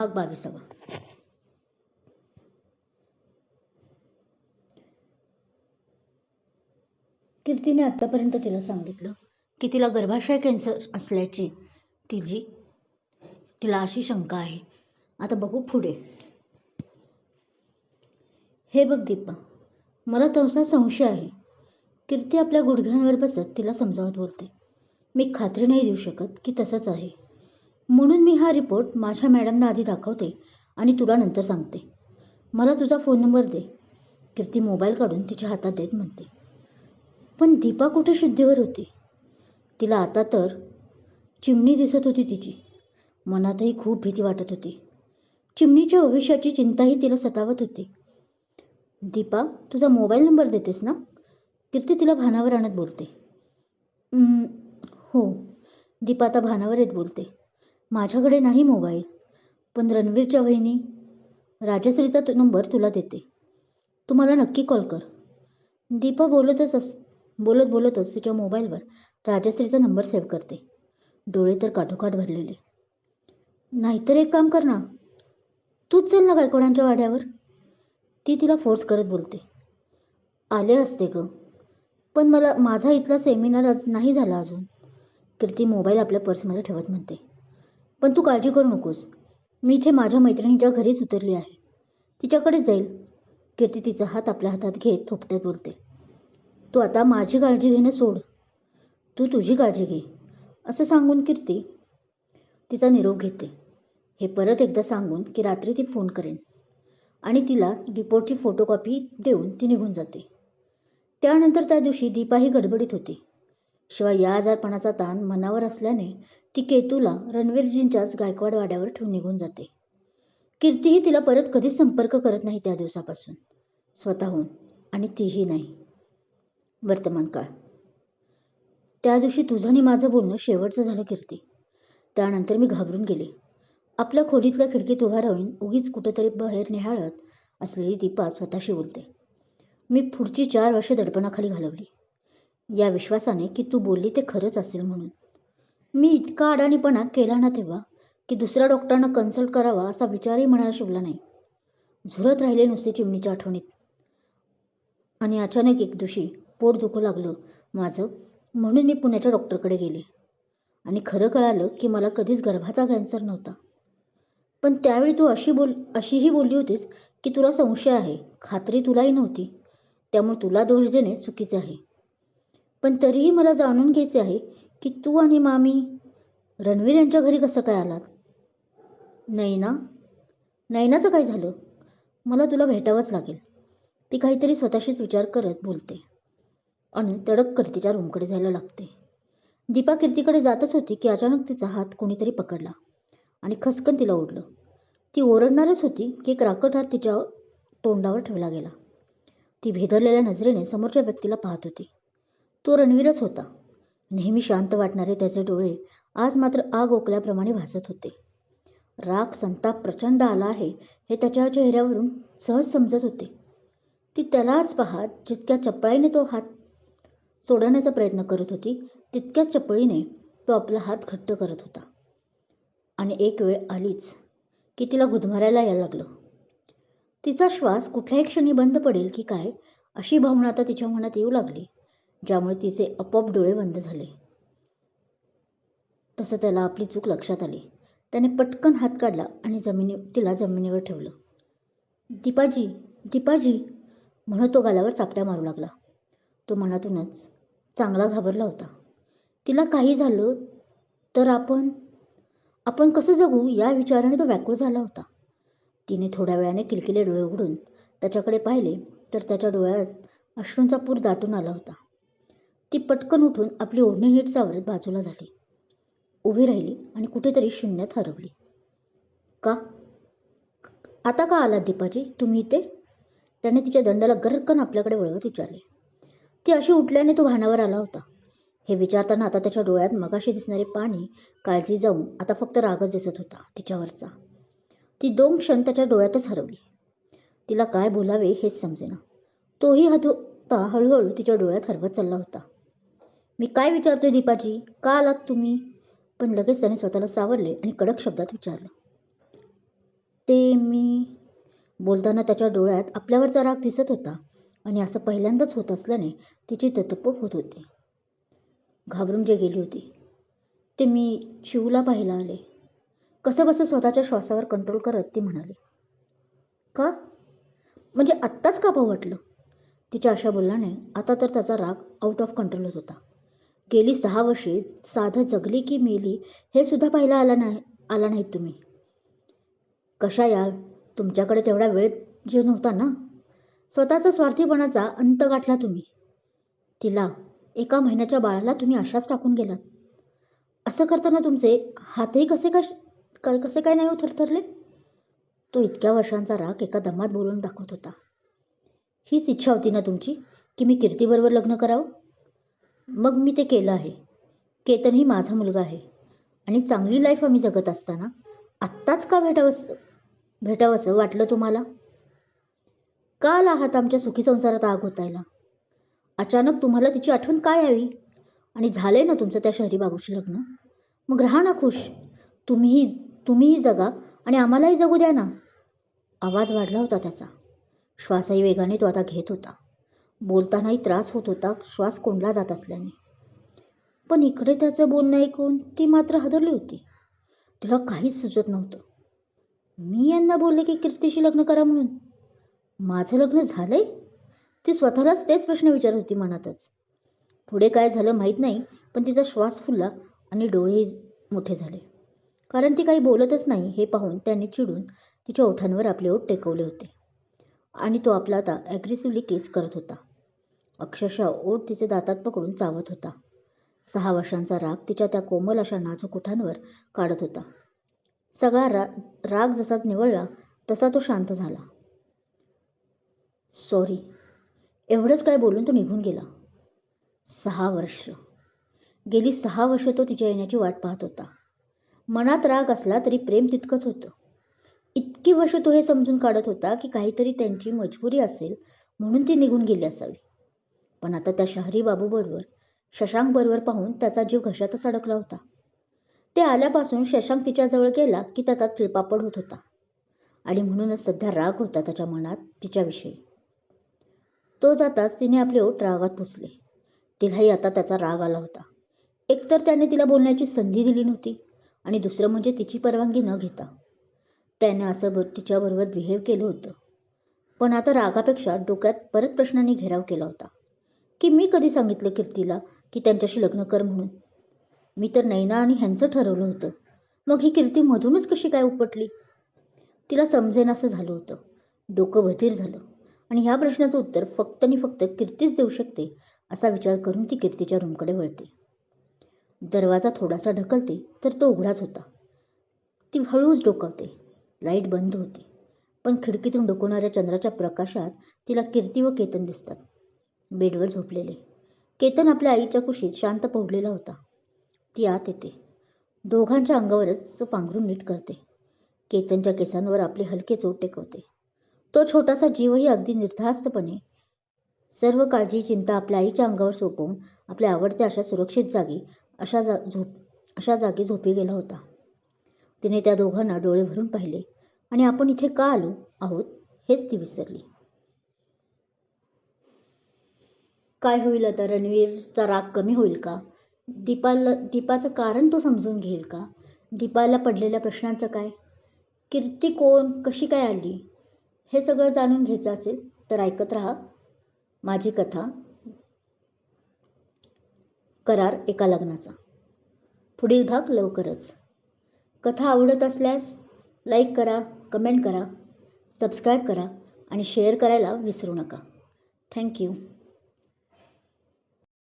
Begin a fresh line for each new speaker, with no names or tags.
भाग बावीसावा. कीर्तीने आत्तापर्यंत तिला सांगितलं की तिला गर्भाशय कॅन्सर असल्याची तिची तिला अशी शंका आहे. आता बघू पुढे. हे बघ दीपा मला तसा संशय आहे. कीर्ती आपल्या गुडघ्यांवर बसत तिला समजावत बोलते. मी खात्री नाही देऊ शकत की तसंच आहे. म्हणून मी हा रिपोर्ट माझ्या मॅडमना आधी दाखवते आणि तुला नंतर सांगते. मला तुझा फोन नंबर दे. कीर्ती मोबाईल काढून तिच्या हातात देत म्हणते. पण दीपा कुठे शुद्धीवर होती? तिला आता तर चिमणी दिसत होती तिची. मनातही खूप भीती वाटत होती. चिमणीच्या भविष्याची चिंताही तिला सतावत होती. दीपा तुझा मोबाईल नंबर देतेस ना? कीर्ती तिला भानावर आणत बोलते. हो. दीपा आता भानावर येत बोलते. माझ्याकडे नाही मोबाईल. पण रणवीरच्या वहिनी राजश्रीचा तो नंबर तुला देते. तू मला नक्की कॉल कर. दीपा बोलतच अस बोलत बोलतच तिच्या मोबाईलवर राजश्रीचा नंबर सेव्ह करते. डोळे तर काठोकाठ भरलेले. नाहीतर एक काम कर ना. तूच चल ना गायकवाडांच्या वाड्यावर. ती तिला फोर्स करत बोलते. आले असते ग. पण मला माझा इथला सेमिनार आज नाही झाला अजून. कीर्ती मोबाईल आपल्या पर्समध्ये ठेवत म्हणते. पण तू काळजी करू नकोस. मी इथे माझ्या मैत्रिणीच्या घरीच उतरली आहे. तिच्याकडे जाईल. कीर्ती तिचा हात आपल्या हातात घेत थोपट्यात बोलते. तू आता माझी काळजी घेणं सोड. तू तुझी काळजी घे असं सांगून कीर्ती तिचा निरोप घेते. हे परत एकदा सांगून की रात्री ती फोन करेन आणि तिला रिपोर्टची फोटोकॉपी देऊन ती निघून जाते. त्यानंतर त्या दिवशी दीपाही गडबडीत होती. शिवाय या आजारपणाचा ताण मनावर असल्याने ती केतूला रणवीरजींच्याच गायकवाड वाड्यावर ठेवून निघून जाते. कीर्तीही तिला परत कधीच संपर्क करत नाही त्या दिवसापासून. स्वतःहून आणि तीही नाही. वर्तमान काळ. त्या दिवशी तुझं आणि माझं बोलणं शेवटचं झालं कीर्ती. त्यानंतर मी घाबरून गेले. आपल्या खोलीतल्या खिडकीत उभा राहून उगीच कुठेतरी बाहेर निहाळत असलेली दीपा स्वतःशी बोलते. मी पुढची चार वर्षे दडपणाखाली घालवली. या विश्वासाने की तू बोलली ते खरंच असेल म्हणून. मी इतका अडाणीपणा केला ना तेव्हा की दुसऱ्या डॉक्टरांना कन्सल्ट करावा असा विचारही मनाला शिवला नाही. झुरत राहिले नुसते चिमणीच्या आठवणीत. आणि अचानक एक दिवशी पोट दुखू लागलं माझं म्हणून मी पुण्याच्या डॉक्टरकडे गेले. आणि खरं कळालं की मला कधीच गर्भाचा कॅन्सर नव्हता. पण त्यावेळी तू अशी बोल अशीही बोलली होतीस की तुला संशय आहे खात्री तुलाही नव्हती. त्यामुळे तुला दोष देणे चुकीचे आहे. पण तरीही मला जाणून घ्यायचे आहे की तू आणि मामी रणवीर यांच्या घरी कसं काय आलात? नैना? नैनाचं काय झालं? मला तुला भेटावंच लागेल. ती काहीतरी स्वतःशीच विचार करत बोलते आणि तडक कीर्तीच्या रूमकडे जायला लागते. दीपा कीर्तीकडे जातच होती की अचानक तिचा हात कोणीतरी पकडला आणि खसकन तिला ओढलं. ती ओरडणारच होती की एक राकट हात तिच्या तोंडावर ठेवला गेला. ती भेदरलेल्या नजरेने समोरच्या व्यक्तीला पाहत होती. तो रणवीरच होता. नेहमी शांत वाटणारे त्याचे डोळे आज मात्र आग ओकल्याप्रमाणे भासत होते. राग संताप प्रचंड आला आहे हे त्याच्या चेहऱ्यावरून सहज समजत होते. ती त्यालाच पाहत जितक्या चपळाईने तो हात सोडवण्याचा प्रयत्न करत होती तितक्याच चपळीने तो आपला हात घट्ट करत होता. आणि एक वेळ आलीच की तिला गुदमरायला यायला लागलं. तिचा श्वास कुठल्याही क्षणी बंद पडेल की काय अशी भावना आता तिच्या मनात येऊ लागली. ज्यामुळे तिचे आपोआप डोळे बंद झाले. तसं त्याला आपली चूक लक्षात आली. त्याने पटकन हात काढला आणि जमिनी तिला जमिनीवर ठेवलं. दीपाजी दीपाजी! म्हणत तो गालावर चापट्या मारू लागला. तो मनातूनच चांगला घाबरला होता. तिला काही झालं तर आपण आपण कसं जगू या विचाराने तो व्याकुळ झाला होता. तिने थोड्या वेळाने किलकिले डोळे उघडून त्याच्याकडे पाहिले तर त्याच्या डोळ्यात अश्रूंचा पूर दाटून आला होता. ती पटकन उठून आपली ओढणी नीट सावरत बाजूला झाली. उभी राहिली आणि कुठेतरी शून्यात हरवली. का? आता का आलात दीपाजी? तुम्ही इथे? त्याने तिच्या दंडाला गरकन आपल्याकडे वळवत विचारले. ती अशी उठल्याने तो भानावर आला होता. हे विचारताना आता त्याच्या डोळ्यात मगाशी दिसणारे पाणी काळजी जाऊन आता फक्त रागच दिसत होता तिच्यावरचा. ती दोन क्षण त्याच्या डोळ्यातच हरवली. तिला काय बोलावे हेच समजेना. तोही हतोता हळूहळू तिच्या डोळ्यात हरवत चालला होता. मी काय विचारतोय दीपाजी? का आलात तुम्ही? पण लगेच त्याने स्वतःला सावरले आणि कडक शब्दात विचारलं. ते मी बोलताना त्याच्या डोळ्यात आपल्यावरचा राग दिसत होता आणि असं पहिल्यांदाच होत असल्याने तिची ततपक होत होती. घाबरून जे गेली होती ते मी शिवला पाहायला आले. कसं बसं स्वतःच्या श्वासावर कंट्रोल करत ती म्हणाली का? म्हणजे आत्ताच का पाहू वाटलं? तिच्या अशा बोलण्याने आता तर त्याचा राग आउट ऑफ कंट्रोलच होता. गेली सहा वर्षे साधं जगली की मेली हे सुद्धा पाहायला आला नाही आला नाहीत तुम्ही. कशा याल तुमच्याकडे तेवढा वेळ जीव नव्हता ना? स्वतःचा स्वार्थीपणाचा अंत गाठला तुम्ही. तिला एका महिन्याच्या बाळाला तुम्ही अशाच टाकून गेलात. असं करताना तुमचे हातही कसे कश क- कसे काय नाही हो थरथरले? तो इतक्या वर्षांचा राग एका दमात बोलून दाखवत होता. हीच इच्छा होती ना तुमची की मी कीर्तीबरोबर लग्न करावं? मग मी ते केलं आहे. केतनही माझा मुलगा आहे. आणि चांगली लाईफ आम्ही जगत असताना आत्ताच का भेटावंसं भेटावंसं हो वाटलं तुम्हाला? का आला आहात आमच्या सुखी संसारात आग होतायला. अचानक तुम्हाला तिची आठवण काय यावी? आणि झालंय ना तुमचं त्या शहरी बाबूशी लग्न? मग राहा ना खुश. तुम्हीही तुम्हीही जगा आणि आम्हालाही जगू द्या ना. आवाज वाढला होता त्याचा. श्वासही वेगाने तो आता घेत होता. बोलतानाही त्रास होत होता श्वास कोंडला जात असल्याने. पण इकडे त्याचं बोलणं ऐकून ती मात्र हदरली होती. तिला काहीच सुचत नव्हतं. मी यांना बोलले की कीर्तीशी लग्न करा म्हणून. माझं लग्न झालंय? ती स्वतःलाच तेच प्रश्न विचारत होती मनातच. पुढे काय झालं माहीत नाही पण तिचा श्वास फुलला आणि डोळेही मोठे झाले. कारण ती काही बोलतच नाही हे पाहून त्याने चिडून तिच्या ओठांवर आपले ओठ टेकवले होते. आणि तो आपला आता ॲग्रेसिव्हली केस करत होता. अक्षरशः ओठ तिचे दातात पकडून चावत होता. सहा वर्षांचा राग तिच्या त्या कोमल अशा नाजूक ओठांवर काढत होता. सगळा रा राग जसा निवळला तसा तो शांत झाला. सॉरी एवढंच काय बोलून तो निघून गेला. सहा वर्ष. गेली सहा वर्ष तो तिच्या येण्याची वाट पाहत होता. मनात राग असला तरी प्रेम तितकंच होतं. इतकी वर्ष तो हे समजून काढत होता की काहीतरी त्यांची मजबुरी असेल म्हणून ती निघून गेली असावी. पण आता त्या शहरी बाबूबरोबर शशांक बरोबर पाहून त्याचा जीव घशातच अडकला होता. ते आल्यापासून शशांक तिच्याजवळ गेला की त्याचा तिळपापड होत होता. आणि म्हणूनच सध्या राग होता त्याच्या मनात तिच्याविषयी. तो जाताच तिने आपले ओठ रागात पुसले. तिलाही आता त्याचा राग आला होता. एकतर त्याने तिला बोलण्याची संधी दिली नव्हती आणि दुसरं म्हणजे तिची परवानगी न घेता. त्याने असं ब तिच्याबरोबर बिहेव केलं होतं. पण आता रागापेक्षा डोक्यात परत प्रश्नांनी घेराव केला होता. की मी कधी सांगितलं कीर्तीला की त्यांच्याशी लग्न कर म्हणून? मी तर नैना आणि ह्यांचं ठरवलं होतं. मग ही कीर्ती मधूनच कशी काय उपटली? तिला समजेन असं झालं होतं. डोकं बधीर झालं. आणि ह्या प्रश्नाचं उत्तर फक्त आणि फक्त कीर्तीच देऊ शकते असा विचार करून ती कीर्तीच्या रूमकडे वळते. दरवाजा थोडासा ढकलते तर तो उघडाच होता. ती हळूच डोकावते. लाइट बंद होती. पण खिडकीतून डोकवणाऱ्या चंद्राच्या प्रकाशात तिला कीर्ती व केतन दिसतात. बेडवर झोपलेले. केतन आपल्या आईच्या कुशीत शांत पोहलेला होता. ती आत येते. दोघांच्या अंगावरच पांघरून नीट करते. केतनच्या केसांवर आपले हलके चोट टेकवते. तो छोटासा जीवही अगदी निर्धास्तपणे सर्व काळजी चिंता आपल्या आईच्या अंगावर सोपवून आपल्या आवडत्या अशा सुरक्षित जागी अशा जा झोप अशा जागी झोपी गेला होता. तिने त्या दोघांना डोळे भरून पाहिले आणि आपण इथे का आलो आहोत हेच ती विसरली. काय होईल आता? रणवीरचा राग कमी होईल का? दीपाला दीपाचं कारण तो समजून घेईल का? दीपाला पडलेल्या प्रश्नांचं काय? कीर्ती कोण? कशी काय आली? हे सगळं जाणून घ्यायचं असेल तर ऐकत राहा माझी कथा. करार एका लग्नाचा. पुढील भाग लवकरच. कथा आवडत असल्यास लाईक करा कमेंट करा सबस्क्राईब करा आणि शेअर करायला विसरू नका. थँक्यू